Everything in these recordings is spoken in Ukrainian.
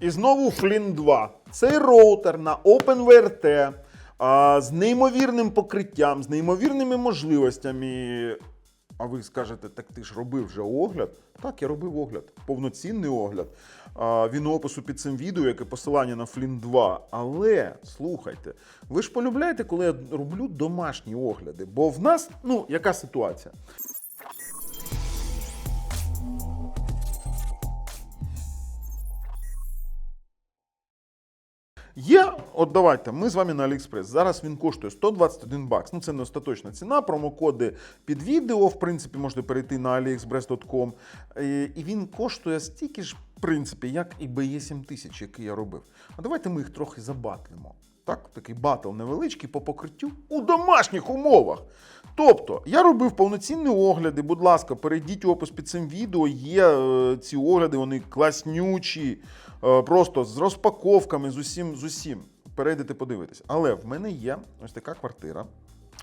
І знову Flint 2. Цей роутер на OpenVRT а, з неймовірним покриттям, з неймовірними можливостями. А ви скажете, так ти ж робив вже огляд? Так, я робив огляд, повноцінний огляд. А, він у опису під цим відео, яке посилання на Flint 2. Але слухайте, ви ж полюбляєте, коли я роблю домашні огляди? Бо в нас, ну, яка ситуація? Є, от давайте, ми з вами на AliExpress. Зараз він коштує 121 бакс. Ну, це не остаточна ціна. Промокоди під відео. В принципі, можете перейти на aliexpress.com. І і він коштує стільки ж, в принципі, як і BE7000, який я робив. А давайте ми їх трохи забатлимо. Так, такий батл невеличкий по покриттю у домашніх умовах. Тобто, я робив повноцінні огляди. Будь ласка, перейдіть опис під цим відео. Є е, ці огляди, вони класнючі, е, просто з розпаковками, з усім, з усім. Перейдете, подивитись. Але в мене є ось така квартира.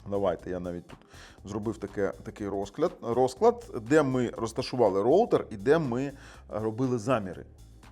Давайте я навіть тут зробив таке, такий розклад, розклад, де ми розташували роутер і де ми е, робили заміри.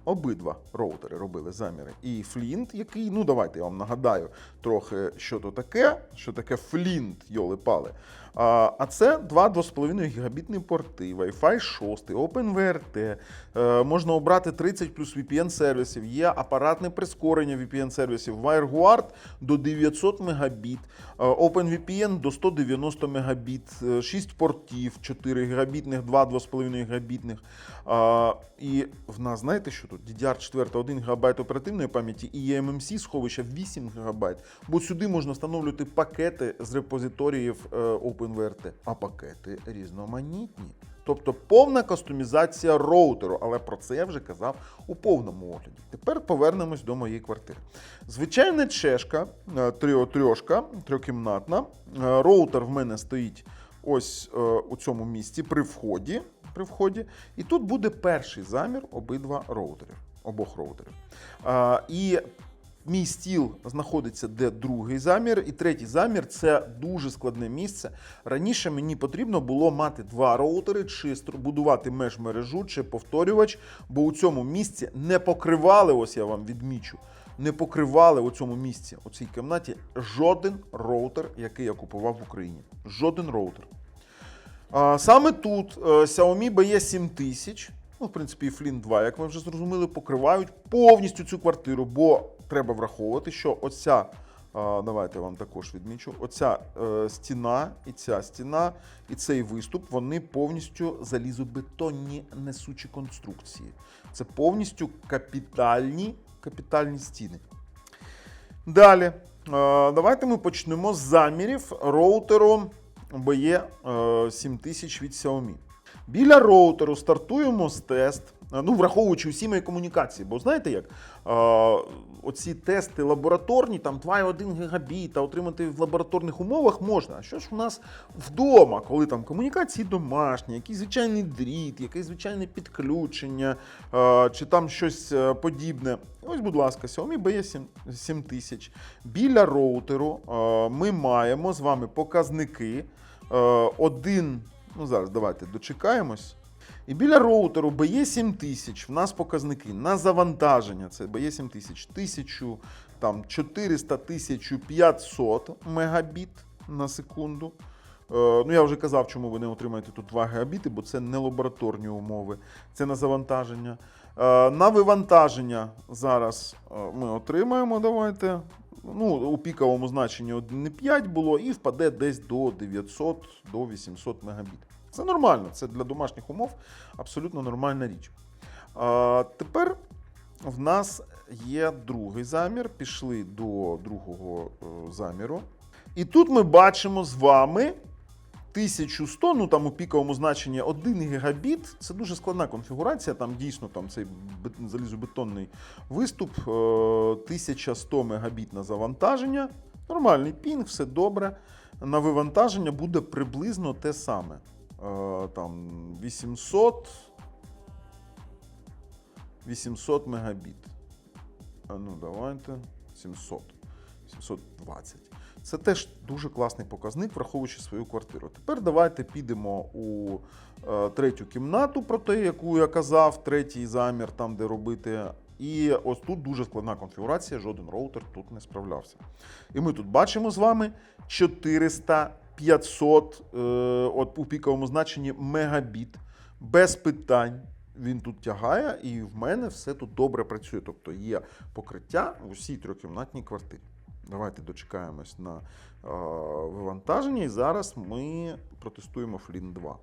Обидва роутери робили заміри. І Флінт, який, ну давайте я вам нагадаю трохи, що то таке, що таке Флінт, йоли пали. А, а це два 2,5 гігабітні порти, Wi-Fi 6, OpenVRT. Е, можна обрати 30 плюс VPN сервісів. Є апаратне прискорення VPN сервісів. WireGuard до 900 Мбіт, е, OpenVPN до 190 Мбіт, 6 портів, 4 гігабітних, 2 2,5 гігабітних. А, і в нас, знаєте, що тут? DDR4 1 ГБ оперативної пам'яті і eMMC сховища 8 ГБ. Бо сюди можна встановлювати пакети з репозиторіїв е, OpenVRT, а пакети різноманітні. Тобто повна кастомізація роутеру, але про це я вже казав у повному огляді. Тепер повернемось до моєї квартири. Звичайна чешка, е, трьошка, трьохкімнатна. Е, Роутер в мене стоїть ось у цьому місці при вході. При вході. І тут буде перший замір обидва роутерів, обох роутерів. А, і Мій стіл знаходиться де другий замір, і третій замір це дуже складне місце. Раніше мені потрібно було мати два роутери, чи будувати меж-мережу, чи повторювач, бо у цьому місці не покривали, ось я вам відмічу, не покривали у цьому місці, у цій кімнаті, жоден роутер, який я купував в Україні. Жоден роутер. Саме тут е, Xiaomi BE7000, ну, в принципі, і Flint 2, як ви вже зрозуміли, покривають повністю цю квартиру, бо треба враховувати, що оця, давайте я вам також відмічу, оця е, стіна і ця стіна, і цей виступ, вони повністю залізобетонні несучі конструкції. Це повністю капітальні, капітальні стіни. Далі, е, давайте ми почнемо з замірів роутеру BE 7000 від Xiaomi. Біля роутеру стартуємо з тест, е, ну, враховуючи всі мої комунікації. Бо знаєте як? Оці тести лабораторні, там 2,1 гігабіта отримати в лабораторних умовах можна. А що ж у нас вдома, коли там комунікації домашні, якийсь звичайний дріт, якесь звичайне підключення, чи там щось е, подібне. Ось, будь ласка, Xiaomi BE 7000. Біля роутеру ми маємо з вами показники. Один, ну зараз давайте дочекаємось. І біля роутеру BE7000 в нас показники на завантаження. Це BE7000 1000, там 400 1500 мегабіт на секунду. Е, Ну, я вже казав, чому ви не отримаєте тут 2 гігабіти, бо це не лабораторні умови, це на завантаження. Е, На вивантаження зараз е, ми отримаємо. Давайте. Ну, у піковому значенні 1,5 було і впаде десь до 900 до 800 мегабіт. Це нормально, це для домашніх умов абсолютно нормальна річ. А, тепер в нас є другий замір. Пішли до другого е, заміру. І тут ми бачимо з вами 1100, ну там у піковому значенні 1 гігабіт. Це дуже складна конфігурація. Там дійсно там цей залізобетонний виступ, е, 1100 мегабіт на завантаження. Нормальний пінг, все добре. На вивантаження буде приблизно те саме. Е, Там 800, 800 мегабіт. А ну, давайте. 700. 720. Це теж дуже класний показник, враховуючи свою квартиру. Тепер давайте підемо у е, третю кімнату, про те, яку я казав, третій замір, там, де робити. І ось тут дуже складна конфігурація, жоден роутер тут не справлявся. І ми тут бачимо з вами 400 500 е, от у піковому значенні мегабіт без питань. Він тут тягає, і в мене все тут добре працює. Тобто є покриття в усій трьохкімнатній квартирі. Давайте дочекаємось на е, вивантаження, і зараз ми протестуємо Flint 2.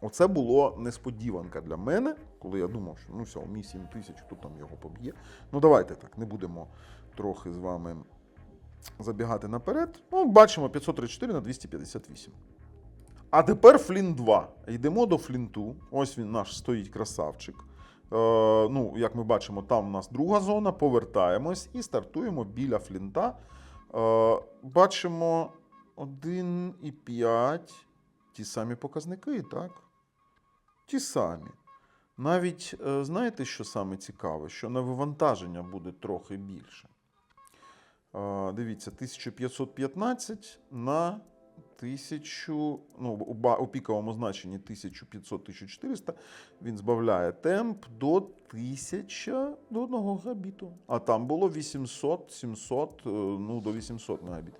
Оце було несподіванка для мене, коли я думав, що ну Xiaomi 7000, хто там його поб'є. Ну давайте так, не будемо трохи з вами забігати наперед. Ну, бачимо 534 на 258. А тепер Флінт 2. Йдемо до Флінту. Ось він наш стоїть красавчик. Е, ну, як ми бачимо, там у нас друга зона. Повертаємось і стартуємо біля Флінта. Е, бачимо 1,5. Ті самі показники, так? Ті самі. Навіть, е, знаєте, що саме цікаве? Що на вивантаження буде трохи більше. Дивіться, 1515 на 1000, ну, у, піковому значенні 1500-1400 він збавляє темп до 1000 до 1 габіту. А там було 800, 700, е, ну до 800 мегабіт.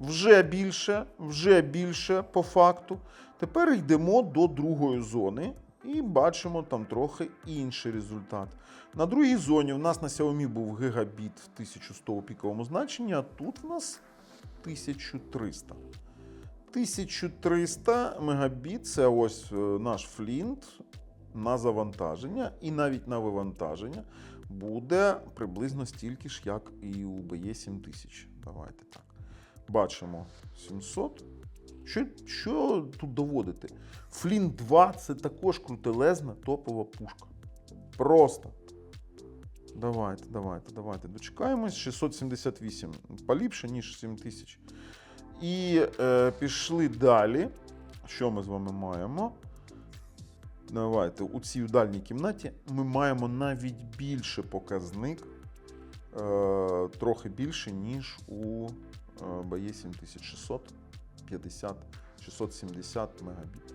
Вже більше, вже більше по факту. Тепер йдемо до другої зони і бачимо там трохи інший результат. На другій зоні у нас на Xiaomi був гігабіт в 1100 у піковому значенні, а тут в нас 1300. 1300 мегабіт це ось е, наш флінт на завантаження, і навіть на вивантаження буде приблизно стільки ж, як і у BE 7000. Давайте так. Бачимо 700. Що що тут доводити? Флін 2 це також крутелезна топова пушка. Просто. Давайте, давайте, давайте. Дочекаємось. 678. Поліпше, ніж 7000. І е, пішли далі. Що ми з вами маємо? Давайте у цій дальній кімнаті ми маємо навіть більше показник, е, трохи більше, ніж у е, бає 7600. 650-670 мегабіт.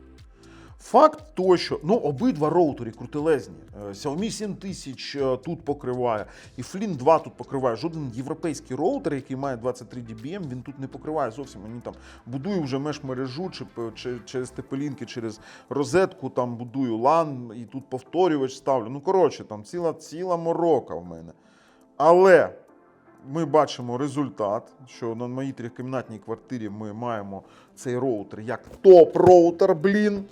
Факт то, що ну, обидва роутери крутелезні. Е, Xiaomi 7000 е, тут покриває, і Flynn 2 тут покриває. Жоден європейський роутер, який має 23 dBm, він тут не покриває зовсім. мені там будую вже межмережу, чи, чи через тепелінки, через розетку, там будую LAN, і тут повторювач ставлю. Ну, коротше, там ціла ціла морока в мене. Але ми бачимо результат, що на моїй трикімнатній квартирі ми маємо цей роутер як топ-роутер, блін.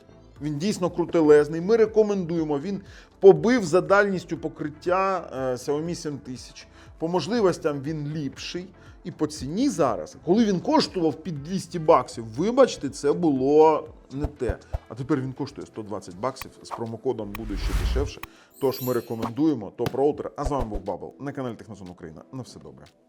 Він дійсно крутелезний. Ми рекомендуємо. Він побив за дальністю покриття е, Xiaomi 7000. По можливостям він ліпший. І по ціні зараз, коли він коштував під 200 баксів, вибачте, це було не те. А тепер він коштує 120 баксів. З промокодом буде ще дешевше. Тож ми рекомендуємо топ-роутер. А з вами був Бабл на каналі Технозон Україна. На все добре.